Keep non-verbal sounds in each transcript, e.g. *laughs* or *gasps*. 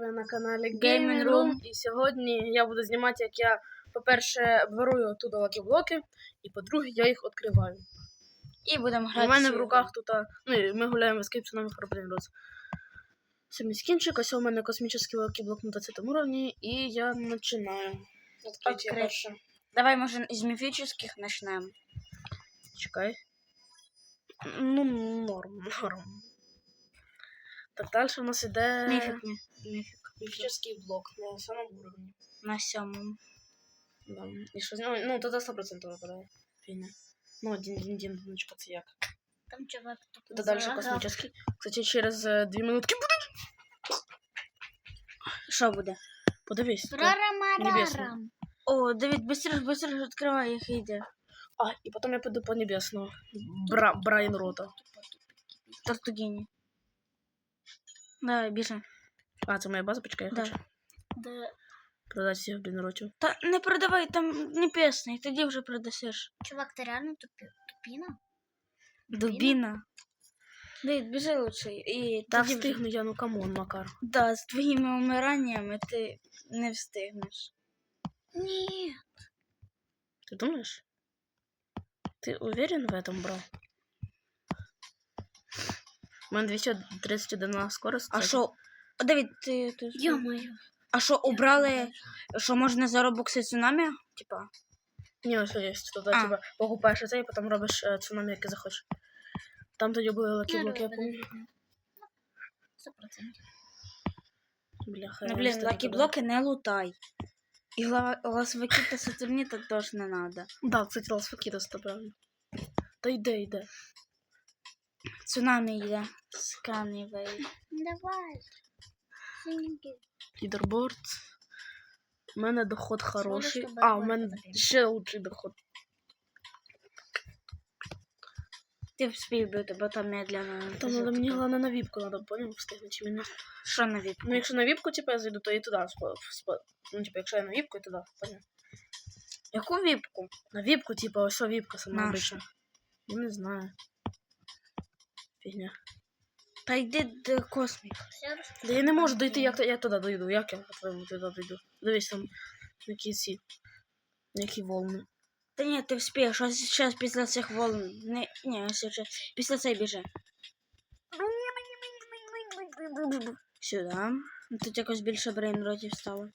Ви на каналі Gaming Room. І сьогодні я буду знімати, як я, по-перше, беру оттуда лакі-блоки, і по-друге, я їх відкриваю. І будемо У мене в руках тут, ну, ми гуляємо з кипсоном Хроблін Роз. Це мій скінчик, ось у мене космічний лакі-блок на 20 уровні, і я починаю. Відкриття перше. Давай, може, із міфічних почнемо. Чекай. Ну, норм, норм. Так, далі у нас іде Міфік, ні. Міфік. міфічний блок на самому уровні. На сьомому. Да. І що з нього? Ну, тоді 100% випадає. Фігня. Ну, один, один, один, донечка, це як. Там чувак Тоді далі космічний. Кстати, через е, дві минутки буде. Що буде? Подивись. тут. Рарам-арарам. О, Давид, быстро, быстро відкривай, їх йде. А, і потім я піду по небесному. Бра, Брайан Рота. Тортугіні. Давай, біжи. А, це моя база, почекай, я Да. хочу Да. продати всіх блін ротів. Та не продавай, там не пісний, тоді вже продасиш. Чувак, ты реально тупи- тупина? Дубіна. Давид, біжи лучше. І Та тоді вже- встигну я, ну камон, Макар. Да, з твоїми умираннями ти не встигнеш. Нет. Ти думаєш? Ти уверен в этом, бро? У мене 231 на скорость. А що? О, Давид, ти тут. Ё-моё. А що, убрали, що можна за робокси цунамі? Типа. Ні, ось є. Туди, А. типа, покупаєш це і потім робиш е, цунамі, яке захочеш. Там тоді були Ну, лакі-блоки, я пам'ятаю. Сто. Бляха, Ну, блін, встигла лакі туди. блоки не лутай. І гла- голосовики та сатурніта теж не надо. Да, кстати, ласфакітос, то правильно. Та йде, йде. Цунамі йде. Сканівей. Давай. Лідерборд. У мене доход хороший. А, у мене ще лучший доход. Ти вспів бити, бо там медленно. Там надо мені головне на віпку надо, поняв, встигнути чи мені. Що на віп? Ну, якщо на віпку, типу, я зайду, то і туди. спо- спо- Ну, типу, якщо я на віпку, і туди, поняв. Яку віпку? На віпку, типу, ось віпка сама Наша. обична. Я не знаю. Фігня. Та йди до косміка. Да я не можу дойти, як я туди дойду. Як я по-твоєму туди дойду? Дивись там, які ці. Які волни. Та ні, ти вспієш, а зараз після цих волн. Не, ні, вже. Після цей біжи. Сюди. Тут якось більше брейнротів стало.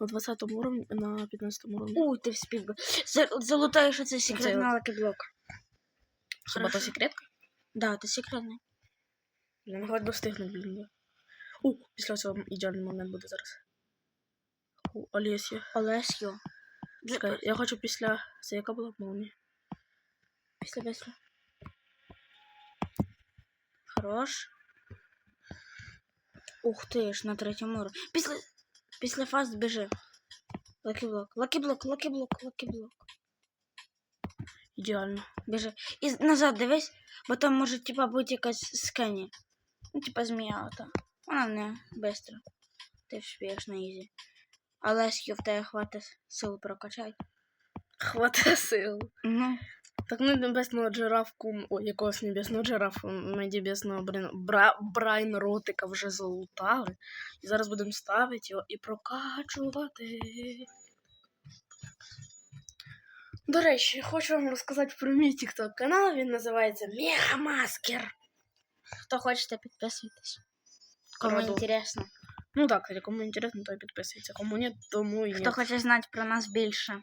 На 20 уровні, на 15 уровні. Уй, ти вспів би. За- Залутаєш оцей секретний от. лакіблок. Хіба то секретка? Да, ти секретний. Я хоч би встигнути, блін. У, після цього ідеальний момент буде зараз. У, Олесія. Олесю. Чекай, я хочу після. Це яка була молнія? Після після. Хорош. Ух ти ж, на третьому уровні. Після, після фаст біжи. Лакіблок, лакіблок, лакіблок, лакіблок. Ідеально. Біжи. І назад дивись, бо там може типа бути якась скані. Ну, типа змія ота. Вона не бистро. Ти вспієш на ізі. Але скіл в тебе хватить сил прокачати. Хватає сил. Ну, Так ну небесного джирафку, ой, якогось небесного джирафу, ми небесного блін, бра, Брайн Ротика вже залутали. І зараз будемо ставити його і прокачувати. До речі, хочу вам розказати про мій TikTok канал. Він називається Мегамаскер. хто хочете, підписуйтесь. Кому Раду. інтересно. Ну так, кстати, кому інтересно, то і підписується. Кому ні, тому і ні. Хто хоче знати про нас більше.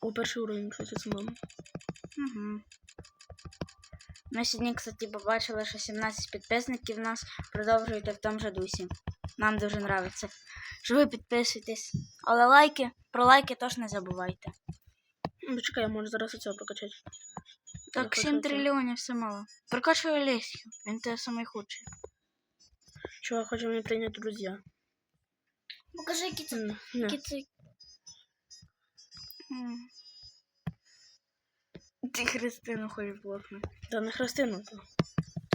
О, перший уровень, кстати, це мама. Угу. Ми сьогодні, кстати, побачили, що 17 підписників нас продовжують в тому же дусі. Нам дуже подобається. Що ви підписуйтесь. Але лайки, про лайки теж не забувайте. Ну, чекай, я можу зараз оцього прокачати. Так, хочу 7 це. трильйонів все мало. Прокачуй Олесю, він тебе самий худший. Чувак, хоче мене прийняти друзі. Покажи. Кицу. М. Ти Христину хочеш блокнути. Та не хрестину, то.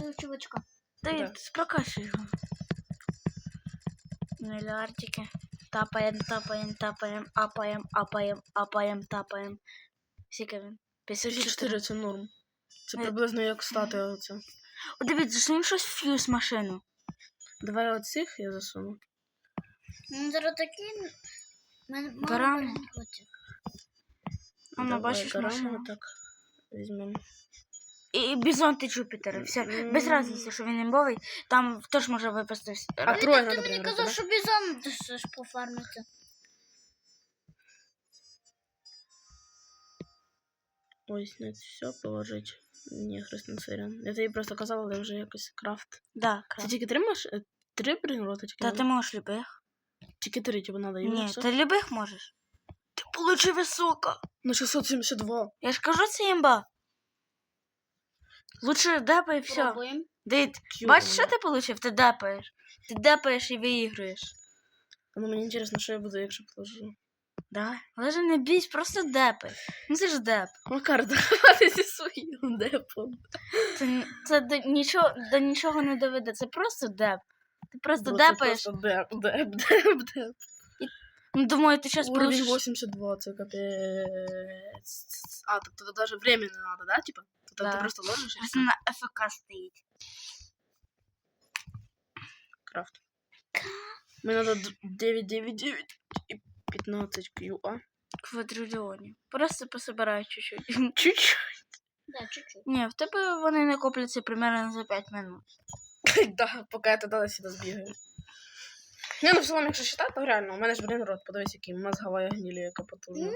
Ты чувачка. Та Да. й прокачуй його. Мільярдики. Тапаєм, тапаєм, тапаєм, апаєм, апаєм, апаєм, тапаєм. Скільки він? 54. 54 це норм. Це Е. приблизно як стати оце. О, дивіться, засунь щось в фьюз машину. Давай оцих я засуну. Ну, зараз такі... Мало Барани. А ну, Давай бачиш машину? так візьмемо. І, і бізонти Джупітери. Все. Без різниці, що він імбовий, там теж може випасти. А ра- троє Ти надо мені казав, що бізон ти ж пофармити. Ось на все положить. Ні, хресний сирен. Я тобі просто казала, але вже якось крафт. Да, Це крас. тільки три маш... е, Три бринроти тільки Та надо? ти можеш любих. Тільки три, типу, надо. і Ні, все? ти любих можеш. Получи високо. На 672. Я ж кажу, це імба. Лучше депай і все. Пробуємо. К'ю бачиш, що ти получив? Ти депаєш. Ти депаєш і виіграєш. Ну мені інтересно, що я буду, якщо положу. Давай. Але ж не бійсь, просто депай. Ну це ж деп. Макар, *laughs* давай зі своїм депом. Це, це до, нічого, до нічого не доведе. Це просто деп. Ти просто Бро, це просто деп, деп, деп, деп. Ну, думаю, ти зараз Уровень получиш. 82, це капець. А, тобто тут даже время не надо, да, типа? Тобто Да. ти просто ложиш і Просто на ФК стоїть. крафт. Мені надо 999 і 15 QA. Квадрильйонів. Просто пособирай чуть-чуть. *laughs* Чуть-чуть. Да, чуть-чуть. Ні, в тебе вони накопляться примерно за 5 минут. *laughs* Да, поки я туди сюди збігаю. Ні, ну в цілому, якщо считати, то реально, у мене ж, блін, рот, подивись, який мозгова гнілі, яка потужна.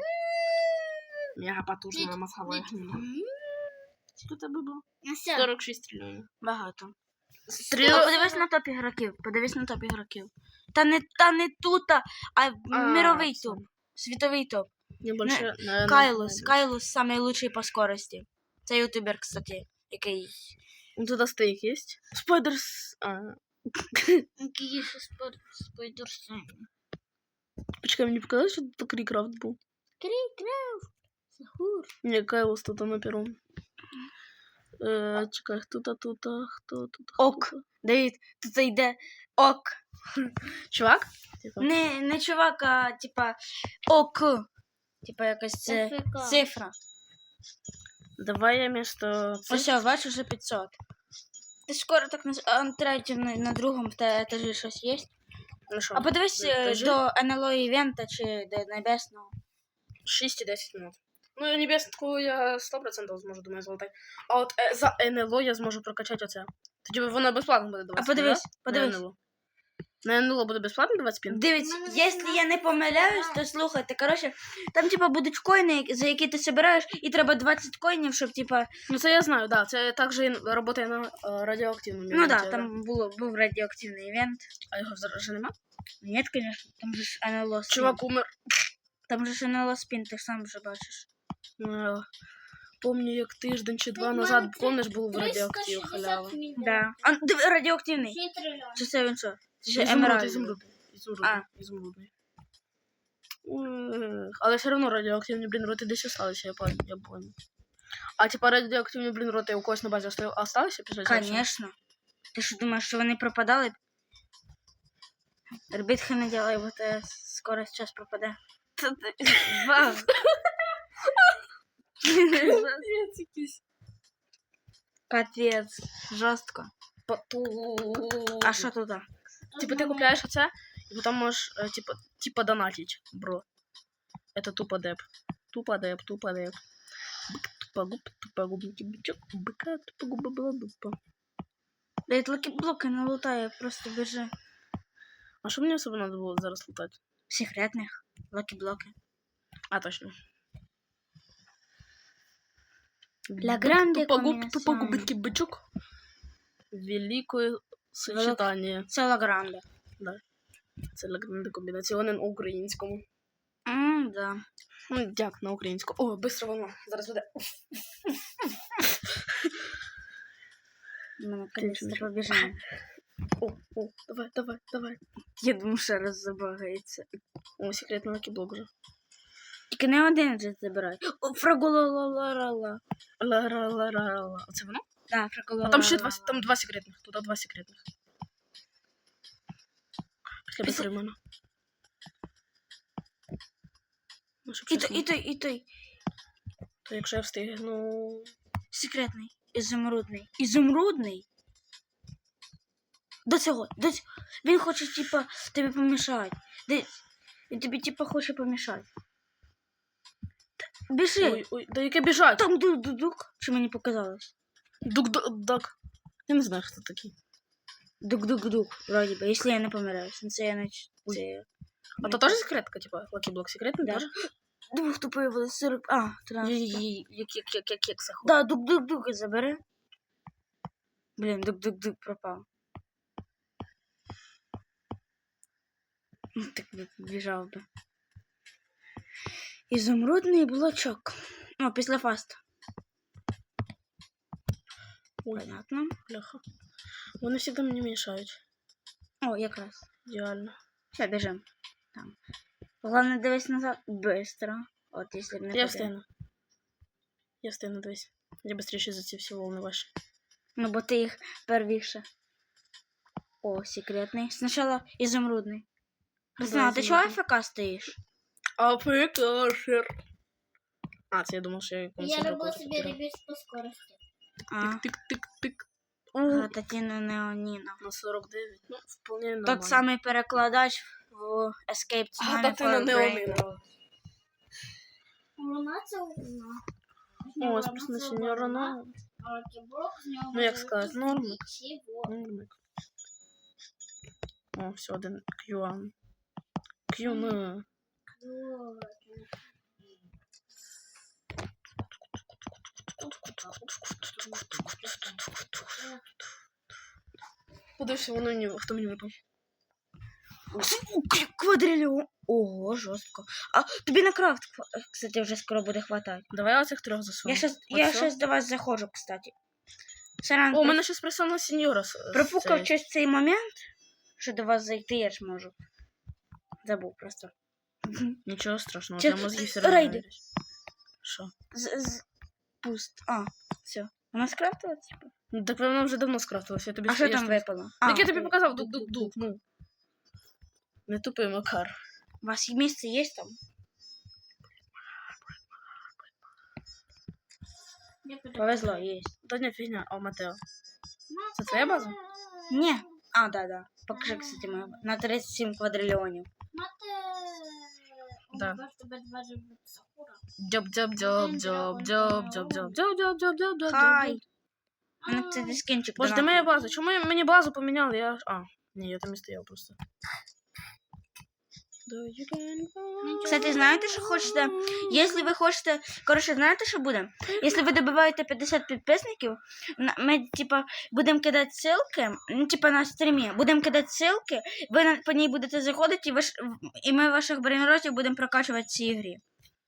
Мега потужна мозгова гнілі. Що тебе було? Ну 46 трильйонів. Багато. Ну, подивись на топ ігроків. Подивись на топ ігроків. Та не, та не тут, а мировий топ. Світовий топ. Не більше... не- Кайлус. не- Кайлус самий лучший по скорості. Це ютубер, кстати, який. Ну, Туда стейк есть. Спайдерс... А, Який ще спор- спойдурся. почекай, мені показалось, що тут Крікрафт був. Крик-крав. Сахур. Ні, Кайлус тут на первом. Е, чекай, хто то тут, хто тут? Ок. хто-то? Давід, тут йде ок. Чувак? Типа. Не, не чувак, а типа ок. Типа якась це ФК. цифра. Давай я вместо... цих- Ось, о, бачиш, вже 500. Скоро так на, а, на третьому, на, другому етажі щось є. Ну що? А подивись Етажі? до НЛО івента чи до небесного. 6 і 10 минут. Ну, небеску я 100% зможу, думаю, золотати. А от е, за НЛО я зможу прокачати оце. Тоді воно безплатно буде А давати. подивись, На подивись. На НЛО буде безплатно давати спін? Дивіться, Ну, якщо я не помиляюсь, то слухайте, коротше, там типа будуть коїни, за які ти збираєш, і треба 20 коїнів, щоб типа. Ну це я знаю, да. Це також і працює на е, радіоактивному Ну да, там було, був радіоактивний івент. А його зараз вже нема? Ні, звісно, там же ж НЛО спін. Чувак умер. Там же ж НЛО спін, ти сам вже бачиш. Е, Помню, як тиждень чи два назад, помниш, був в радіоактив 360 халява. Да. А, диви, радіоактивний. Чи це він що? Це ще ізумруд. Ізумрудний. Ізумрудний. Ех, Але все одно радіоактивні блінроти десь осталися, я пам'ятаю, я помню. А типа радіоактивні блінроти у когось на базі оста- осталися після цього? Конечно. Ти що думаєш, що вони пропадали? Ребятки не делай, бо ти скоро час пропаде. *laughs* Вау. Капець якийсь. Капець. Жорстко. Поту- А що тут? Типа ти купляєш оце, і потім можеш, е, типа, типа донатить, бро. Это тупо деп. Тупо деп, тупо деп. Бык, тупогуб, тупогубненький бычок, у быка тупогуба была дупа. Блять, блоки не лутає, просто біжи. А що мені особо надо було зараз лутати? Секретних. Лакі-блоки. А, точно. Ля Бык, гранде тупогуб, комбінаціон. тупогубненький бычок. Великое сочетання. Це лагранда. Це легенда комбінаціонен українському. Ммм, да. Ну, як на українську. О, быстро волна. Зараз буде. Ми наконец-то Конечно. побіжимо. О, о, давай, давай, давай. Я думаю, ще раз забагається. О, секретний лакіблок вже. Тільки не один же забирай. Ла-ла-ла-ла-ла. Оце воно? Да, фрагулаларала. А там ще два, там два секретних. Туди два секретних. Після Ну, щоб І щось той, не- і той, і той. То якщо я встигну... Секретний. Ізумрудний. Ізумрудний? До цього, до цього. Він хоче, типа, тобі помішати. Де... Він тобі, типа, хоче помішати. Біжи. Ой, ой, да яке біжать? Там дук-дук-дук. Чи мені показалось? Дук-дук-дук. Я не знаю, хто такий. Дук-дук-дук, вроді би, якщо я не помиляюсь. Ну, Це я не... Це... А то теж секретка, типа, Block секретний Да. теж? То появилось 40... А, 13. Й-й-й, Як як як як кекса хуй. Да, дук-дук-дук забери. Блін, дук-дук-дук пропав. Ну, Так би біжав би. Ізумрудний блочок. О, після фаст. Понятно. бляха. Вони завжди мені мішають. О, якраз. Ідеально. Все, біжим. Там. Головне дивись назад. Быстро. От, якщо не Я встигну. Я встигну, дивись. Я быстрее за ці всі волни ваші. Ну, бо ти їх первіше. О, секретний. Спочатку ізумрудний. Руслан, а ти чого. АФК стоїш? А прикашер. А, це я думав, що я Я робила себе підкидав. по скорості. Тик-тик-тик-тик. Гататіна Неоніна. На 49. Ну, вполне нормально. Тот самий перекладач в Escape Tsunami Гататіна for Неоніна. Brain. Вона це одна. О, спасибо, сеньора, ну, А кіблок Ну, як сказати, нічого. нормик. О, все, один. Q, ну. Подивися, воно мені, хто мені випав. Квадрильон. Ого, жорстко. А тобі на крафт, кстати, вже скоро буде хватати. Давай оцих трьох засунемо. Я щас, я щас до вас заходжу, кстати. Саран, О, у мене щось присана сеньора. с- пропукав цей. щось цей момент, що до вас зайти я ж можу. Забув просто. Нічого страшного, Чи- для мозги все одно. рейди. вірять. Що? З, з... Пуст. А, все. Вона скрафтила, типу? Ну, так вона вже давно скрафтилася, я тобі А що я там ж- випало? Так я А, тобі показав, дук-дук-дук, ну. Не тупий Макар. У вас є місце є там? Я піду. Повезло, є. Та не фігня, а Матео. Це твоя база? Ні. А, да, да. Покажи, кстати, мою. На 37 квадрильйонів. Мати... Да. Дьоб дьоб дьоб дьоб дьоб дьоб дьоб дьоб дьоб дьоб дьоб дьоб Хай. Мене це дискінчик. Боже, де моя база? Чому мені базу поміняли? Я... А, ні, я там і стояв просто. Кстати, знаєте, що хочете? Якщо ви хочете, коротше, знаєте, що буде? Якщо ви добиваєте 50 підписників, ми, типа, будемо кидати ссылки, ну, типа, на стрімі, будемо кидати ссылки, ви на, по ній будете заходити, і, ви і ми ваших брейнротів будемо прокачувати в цій грі.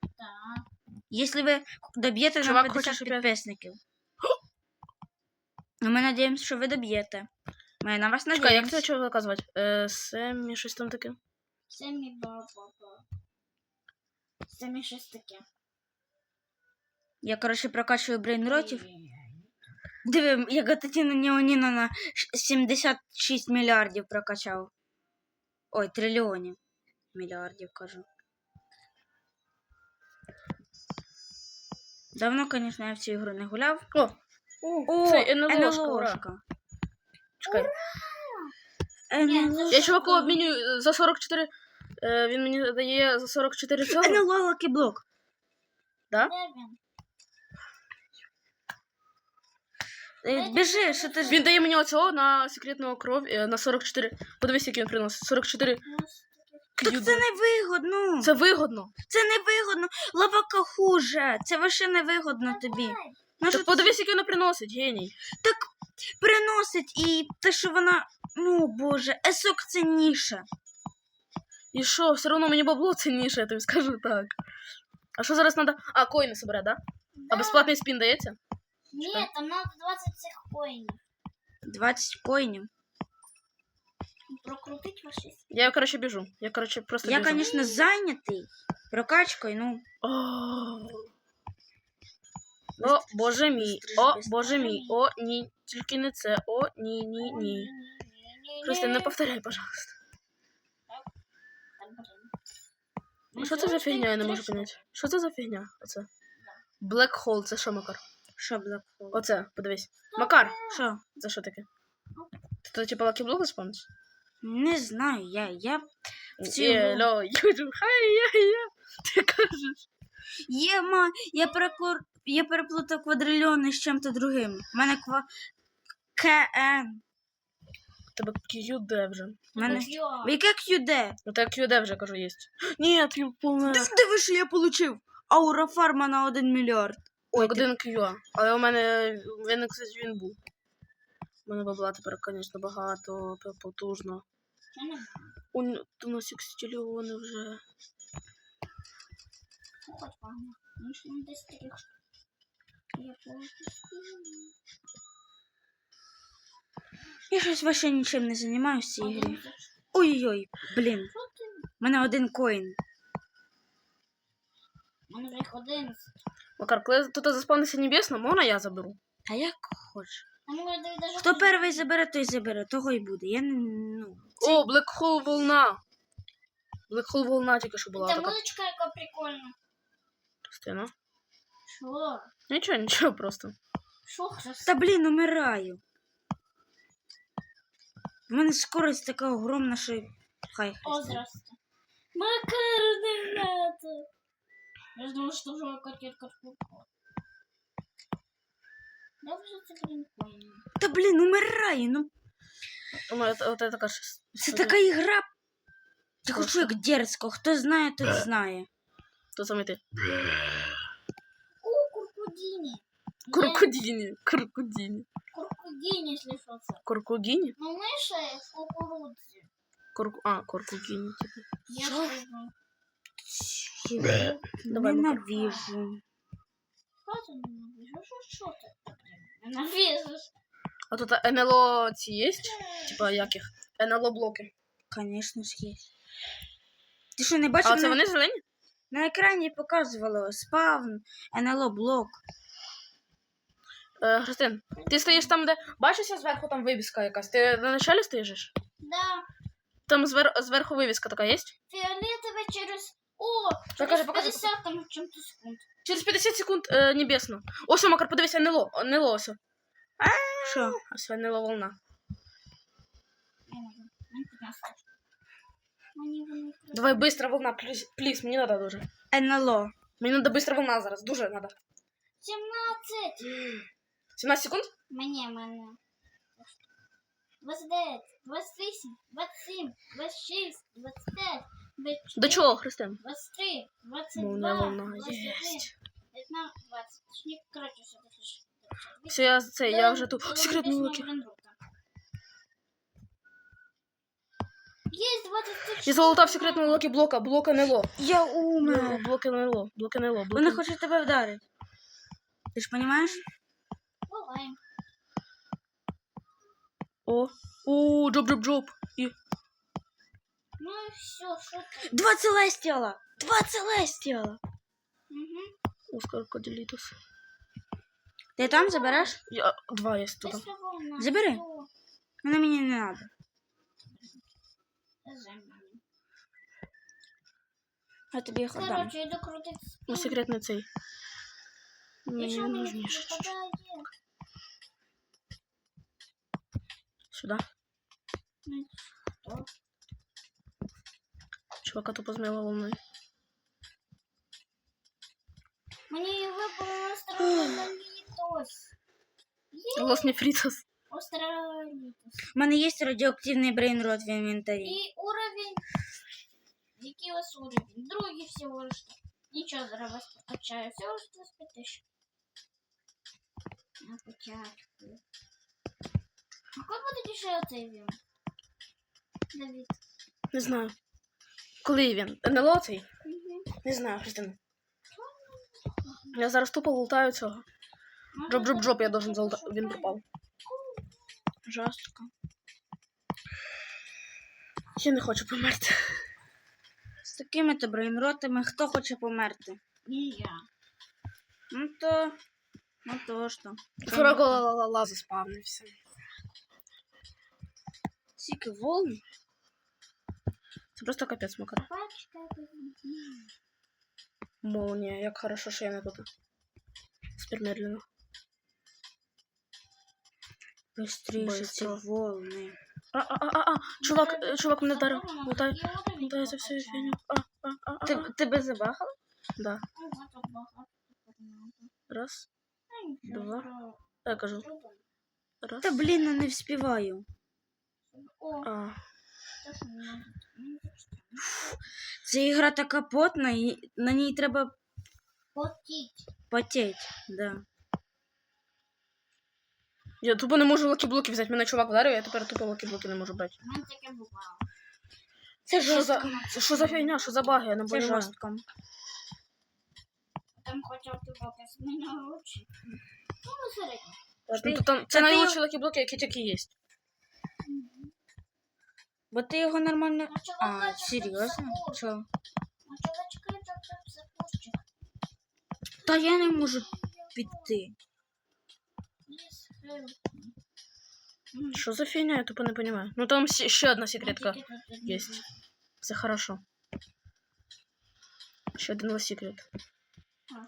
Так. Якщо ви доб'єте на Чувак 50 хоче, підписників. Ну, ми надіємося, що ви доб'єте. Ми на вас Чекай, як це чого казувати? Е, Семі, щось там таке. Семі баба. Семі щось таке. Я, коротше, прокачую брейнротів. Диви, я Гататіна Неоніна на ш- 76 мільярдів прокачав. Ой, трильйонів. Мільярдів кажу. Давно, звісно, я в цю ігру не гуляв. О! О, це НЛОшка, ура. НЛОшка. Чекай. НЛО. Я чуваку обмінюю за 44. Е, він мені дає за 44 цього. НЛО лакіблок. Де він? Е, Біжи, що ти ж. Він дає мені оцього на секретного кров е, на 44. Подивись, який він приносить. 44 Ну, Так це не вигодно. Це вигодно. Це не вигодно. Лавака хуже. Це вообще не вигодно тобі. Ну, що Так ти подивись, який вона приносить, геній. так приносить і те, що вона. Ну, боже, есок цінніше. І що, все одно мені бабло цінніше, я тобі скажу так. А що зараз треба? А, коїни собере, да? А Да. безплатний спін дається? Ні, там надо 20 цих коїнів. 20 коїнів. Прокрутить ваші Я, коротше, біжу. Я, коротше, просто Я, біжу. звісно, зайнятий прокачкою, ну. О, О, боже мій, о, боже мій, о, ні, тільки не це, о, ні, ні, ні. Просто не повторяй, пожалуйста. Ну що це за фігня, я не можу поняти. Що це за фігня? Оце. Black Hole, це що, Макар? Що Black Hole? Оце, подивись. Макар, Що? це що таке? Ти то типа лакіблок заспавниш? Не знаю, я. я... В цілому- Єло, юджу, хай я я. Ти кажеш. Є, ма, я, перекур... я переплутав квадрильйони з чим-то другим. У мене ква... КН. Тебе QD вже. Мене... Яке QD? Ну так QD вже кажу є. *gasps* Ні, ти повна. Ти диви, що я получив? Аура фарма на 1 мільярд. Ой, один QA. Але у мене він, кстати, він був. У мене бабла тепер, звісно, багато, потужно. У, у нас секстильйони вже. Ну, хоч погано. Ну, що там десь таких. Я пропустила. Я щось вообще нічим не займаюся в цій грі. Ой-ой-ой, блін. У мене один коін. У мене їх 11. Макар, коли тут заспавниться небесно, можна я заберу? А як хочеш. Ти даже Хто перший забере, той забере, того й буде. Я не. Ну. О, Black Hole волна. Black Hole волна тільки що була Та така. музичка яка прикольна. Частина. Що? Нічого, нічого просто. Що? Та блін, умираю. У мене скорость така огромна, що. Хай. О, здрасте. Макароны. Я ж думал, что уже котлетка в курку. Да вже це, блін, понял. Та блін, умираю. Ну, У мене от, от така це така ігра. Я хочу як дерзко. Хто знає, той знає. То саме ти. О, куркудіні. Куркудіні. Куркудіні. Що це. Куркудіні? Ну, миша в кукурудзі. Курку... А, куркудіні, типу. Я Що? Давай, Ненавіжу. Що ти ненавижу? Ти? А тут НЛО ці є? Типа яких? НЛО блоки. Звісно ж є. Ти що, не бачив? А це на... вони зелені? на екрані показувало спавн, НЛО блок. Е, Христин, ти стоїш там, де. Бачишся зверху там вивіска якась. Ти на началі стоїш? Да. Там звер... зверху вивіска така є? Фіолетове через... О, Покажи, через покажи, 50 там чим-то секунд. Через 50 секунд е, небесно. Ось, Макар, подивися, НЛО. НЛО ось. Що? Ось НЛО волна. Я можу. Мені 15. Мені вони Давай быстро волна, плиз, плиз, мені надо дуже. НЛО. Мені надо быстро волна зараз, дуже надо. 17. *gasps* 17 секунд? Мені, мене. 29, 28, 27, 26, 25, 24, До чого, Христин? 23, 22, Мовна волна, 21, єсть. 19, 20. Точніше, коротше, все таки. Все, я, це, я вже тут. Секретні уроки. Есть 20 Я залутав секретні уроки блока, блока НЛО. Я Ну, умер. Блоки НЛО, блоки НЛО, блоки Вони хочуть тебе вдарити. Ти ж розумієш? Буває. О, о, джоп, джоп, джоп. І... Ну і все, що ти? Два целестіала! Два целестіала! Угу. Оскар Коделітус. Ти там забереш? Я, два є тут. Забери. Вони мені не треба. Я тобі їх віддам. Короче, йду крутити Ну, секретний цей. І не мені нужніше чуть-чуть. попадає? Сюди. Ну, що? Чувака тупо змила волною. Мені випало астролітос. Є Лос Нефритос. астролітос. У мене є радіоактивний брейнрот в інвентарі. І уровень. Який у вас уровень? Другий всього лиш. Нічого, зараз вас покачаю. Всього лиш 25 тисяч. На початку. А коли буде ще оцей він? Давід. Не знаю. Коли він? НЛО цей? Угу. Не знаю, Христина. Я зараз тупо лутаю цього. Джоп, джоп, джоп, я должен залутати. Він пропав. Жорстко. Я не хочу померти. З такими то брейнротами хто хоче померти? І я. Ну то. Ну то що. Фрагола заспавнився. Скільки волн? Це просто капець, Макар. Молния, як хорошо, що я не тут. Медленно. Быстріше ці Быстро. А, а, а, а, чувак, е, чувак мене вдарив. І уровень за всю фігню. А, а, а, а, Ти, тебе забахало? Да. Надо. Раз, Два. я кажу. Раз. Та блін, я не вспіваю. О, А, не Ця ігра така потна, і на ній треба Потіть. потеть. Да. я тупо не можу лакі-блоки взяти. Мене чувак вдарив, я тепер тупо лакі-блоки не можу брати. Мене таке бувало. Це Що за, це що за фігня, що за баги, я не Це понимаю. жорстко. Там хоча б ти з мене гроші. Ну, середньо. Ну, це найлучші лакі-блоки, які тільки є. Бо ти його нормально. А, тут серйозно? запор? Чо? Чувачки, так це запорчик. Та я не можу піти. Що за фігня, я тупо не понимаю. Ну там ще одна секретка. Есть. Все хорошо. Ще один секрет. А,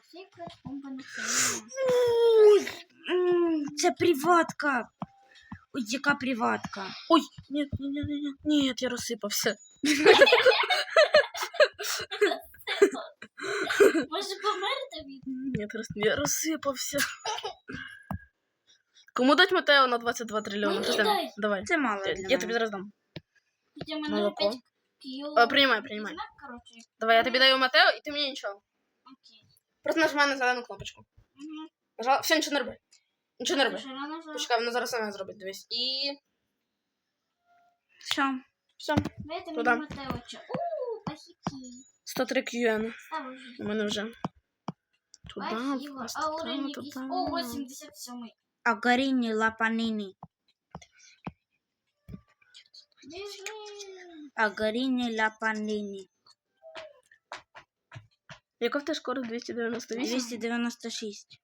Це приватка. Ой, яка приватка. Ой, нет, нет, нет, нет, нет, я розсипався. Може померти від? Нет, я розсипався. Кому дать Матео на 22 трильйони? Мені дай. Давай. Це мало Я, для я мене. тобі зараз дам. Хоча мене Молоко. 5 кіло. А, приймай, приймай. Знак, коротше. Давай, я тобі даю Матео, і ти мені нічого. Окей. Просто нажимай на зелену кнопочку. Угу. Нажала. Все, нічого не роби. Нічого не роби. Ще рано вже. Почекай, воно зараз саме зробить, дивись. І. Що? Все. Дайте Туда. мені Матеоча. Ууу, пахіки. 103 QN. Ставлю вже. У мене вже. Туда, Спасибо. просто А уровень там, якийсь. туда. О, 87. А Гаріні Лапаніні. Біжи. А Гаріні Лапаніні. Яка в тебе скорость 298? 296.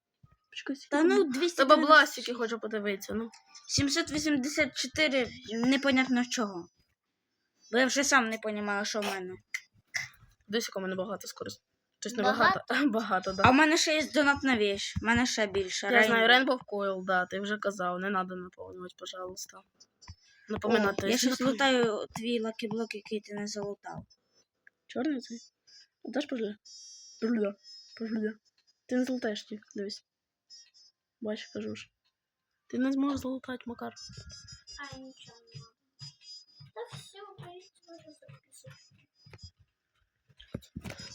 Почекай, Та ну, Та бабласики хочу подивитися, ну. 784 непонятно чого. Бо я вже сам не розумію, що в мене. Десь у мене багато скорость. Тобто не Багато? багато. *laughs* Багато, да. А в мене ще є донатна вещь. В мене ще більше. Я знаю, Rainbow. Rainbow Coil, да, ти вже казав, не треба наповнювати, пожалуйста. О, Напоминати. я щось лутаю твій лакіблок, який ти не залутав. Чорний цей? Даш пожля? Пожля. Пожля. Ти не золотаєш ті, дивись. Бач, кажу ж. Ти не зможеш залутати, Макар. А, нічого не надо. Та все, поїдь, може записати.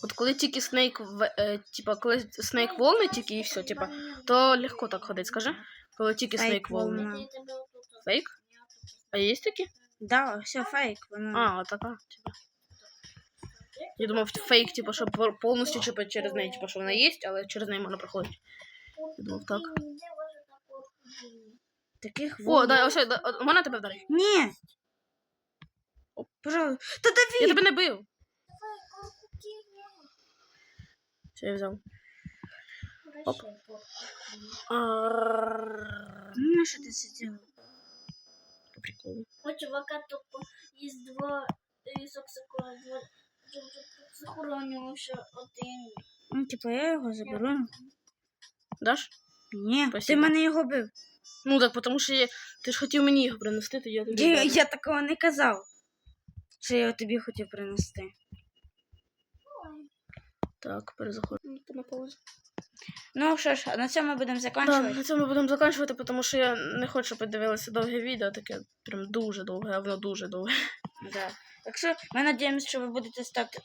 От коли тільки Снейк, е, типа, коли Снейк волни тільки і все, типа, то легко так ходить, скажи. Коли тільки Фейк Снейк волна. Фейк? А є такі? Да, все фейк. Воно. А, така, типа. Я думав, фейк, типа, що пол- повністю типа, через неї, типа, що вона є, але через неї можна проходити. Я думав, так. Таких О, волн. да, ось, да, о, можна тебе вдарити? Ні. Пожалуйста. Та Я тебе не бив. Все, я взяв. Куркуки. Ну, що ти сидів? По приколу. У чувака тупо есть два соксикова, два захоронював ще один. Ну, типу, я його заберу. Даш? Ні, ти мене його бив. Ну так, тому що я... ти ж хотів мені його принести, то я тобі. Я, я такого не казав. Що я тобі хотів принести. Так, перезаходимо на паузу. Ну що ж, на цьому будемо Так, закінчувати. на цьому будемо закінчувати, тому що я не хочу, щоб довге відео, таке прям дуже довге, а воно дуже довге. Да. Так що ми надіємося, що ви будете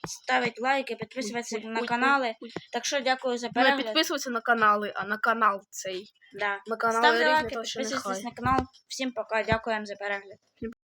ставити лайки, підписуватися на канали. Так що дякую за перегляд. Не підписуватися на канали, а на канал цей. Да. На канал Ставте різні, лайки, підписуйтесь на канал. Всім пока, дякуємо за перегляд.